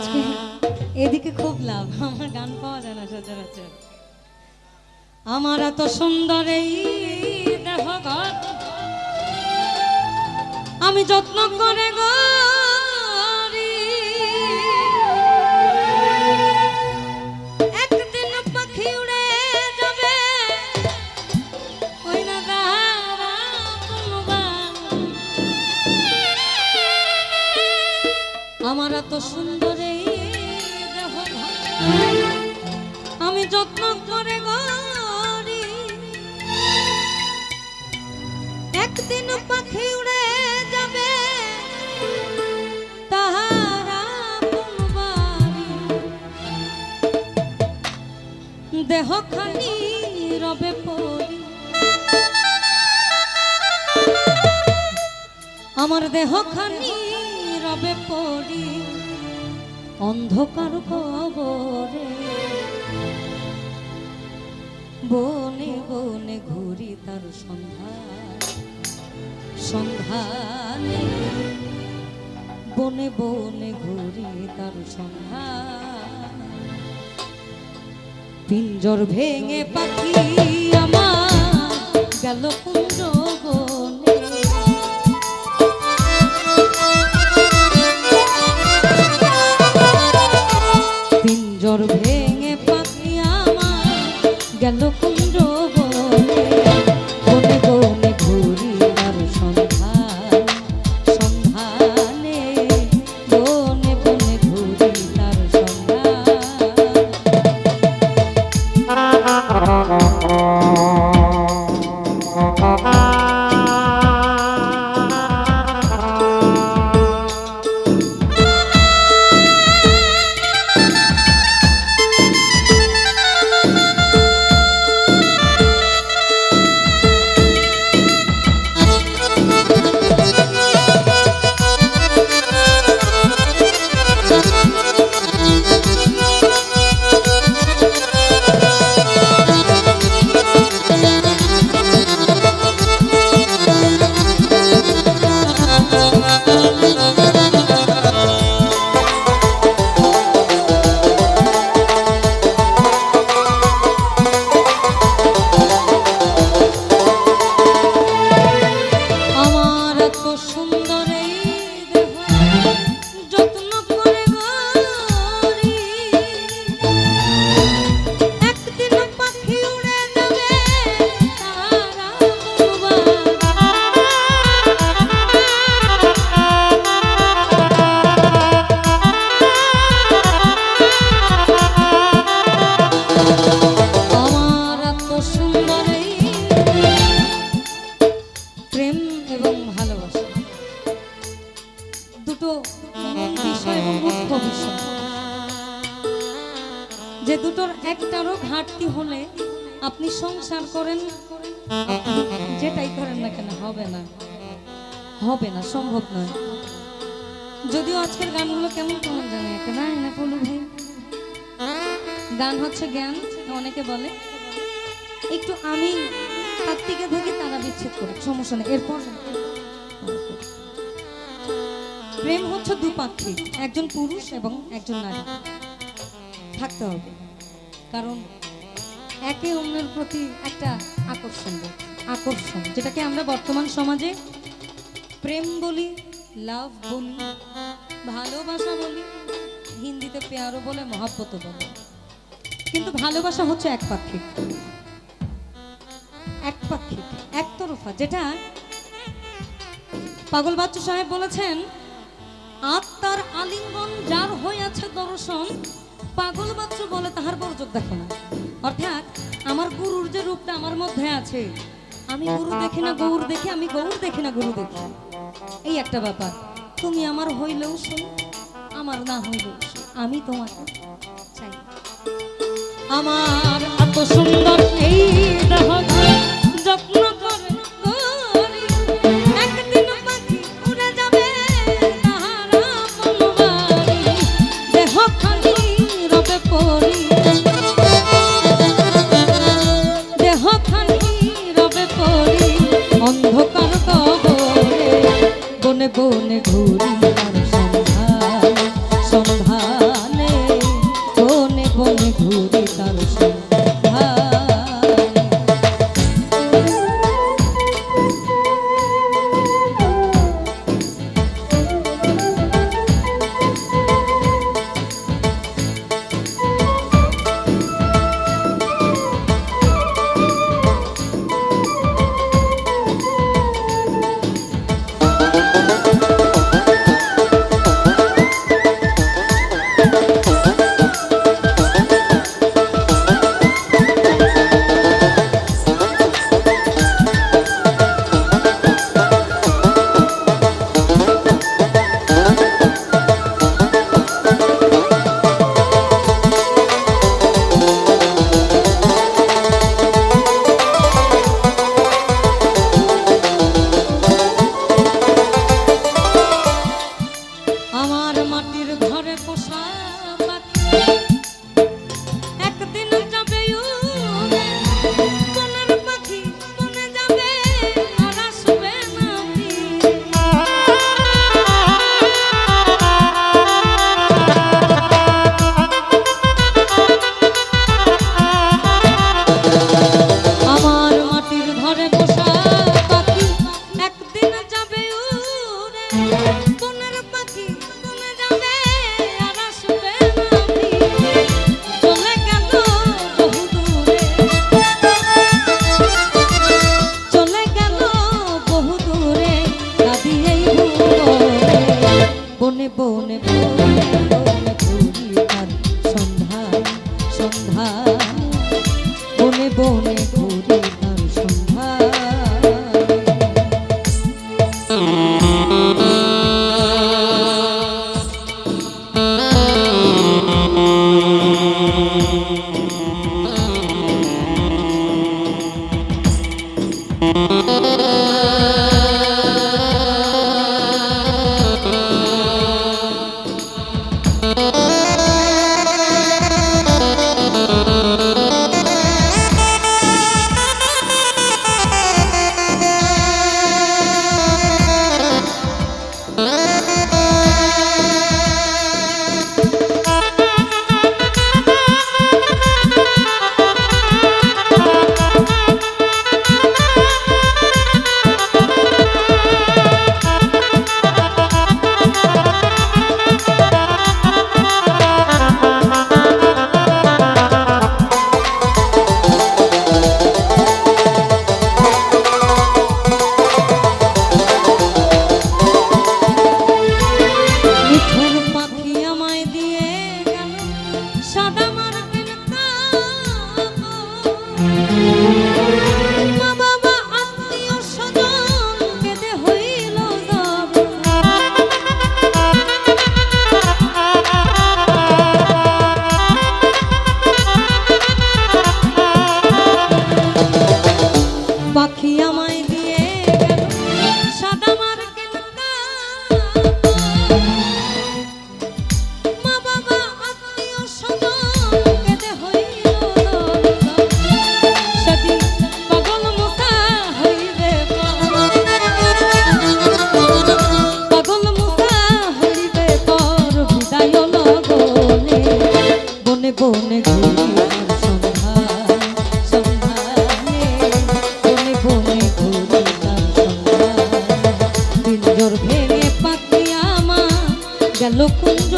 আজকে এদিকে খুব লাভ, আমার গান পাওয়া যায় না সচরাচর। আমার এত সুন্দর এই দেহ আমি যত্ন করে গরি যত্ন করে গরি একদিন পাখি উড়ে যাবে তাহারা। দেহ খানি রবে পরি। আমার দেহ খানি রবে অন্ধকার কবরে বনে বনে ঘুরি তার সন্ধান। সন্ধানে বনে বনে ঘুরি তার সন্ধান। পিঞ্জর ভেঙে পাখি আমার গেল যে দুটোর একটারও ঘাটতি হলে আপনি সংসার করেন, যেটাই করেন না কেন হবে না। হবে না, সম্ভব নয়। যদিও আজকের গানগুলো কেমন কেমন জানে একটা না, পলু ভাই? গান হচ্ছে জ্ঞান, অনেকে বলে। একটু আমি কার্তিকে থেকে তারা বিচ্ছেদ করে সমস্যা নেই। এরপর প্রেম হচ্ছে দুপাক্ষিক, একজন পুরুষ এবং একজন নারী। থাকতে হবে। কারণ একে অন্যের প্রতি একটা আকর্ষণ আকর্ষণ, যেটাকে আমরা বর্তমান সমাজে প্রেম বলি লাভ বলি, ভালোবাসা বলি, হিন্দিতে পেয়ারও বলে মহাব্বতও বলে। কিন্তু ভালোবাসা হচ্ছে একপাক্ষিক একপাক্ষিক একতরফা, যেটা পাগল বাচ্চু সাহেব বলেছেন, আত্মার আলিঙ্গন যার হয়ে হইয়াছে দর্শন পাগল বাচ্চু বলে তাহার বরযোগ দেখো না। অর্থাৎ আমার গুরুর যে রূপটা আমার মধ্যে আছে, আমি গুরু দেখি না, গৌর দেখি, আমি গৌর দেখি না, গুরু দেখি। এই একটা ব্যাপার, তুমি আমার হইলেও শোন আমার না হইলেও আমি তোমাকে চাই। আমার এত সুন্দর এই যত্ন পরি দেহ খানি রবে পরি অন্ধকার কবরে। বনে বনে ঘুরি তার সন্ধান। সন্ধানে বনে বনে ঘুরি তার সন্ধান। পাখি আমায় গেল কুঞ্জ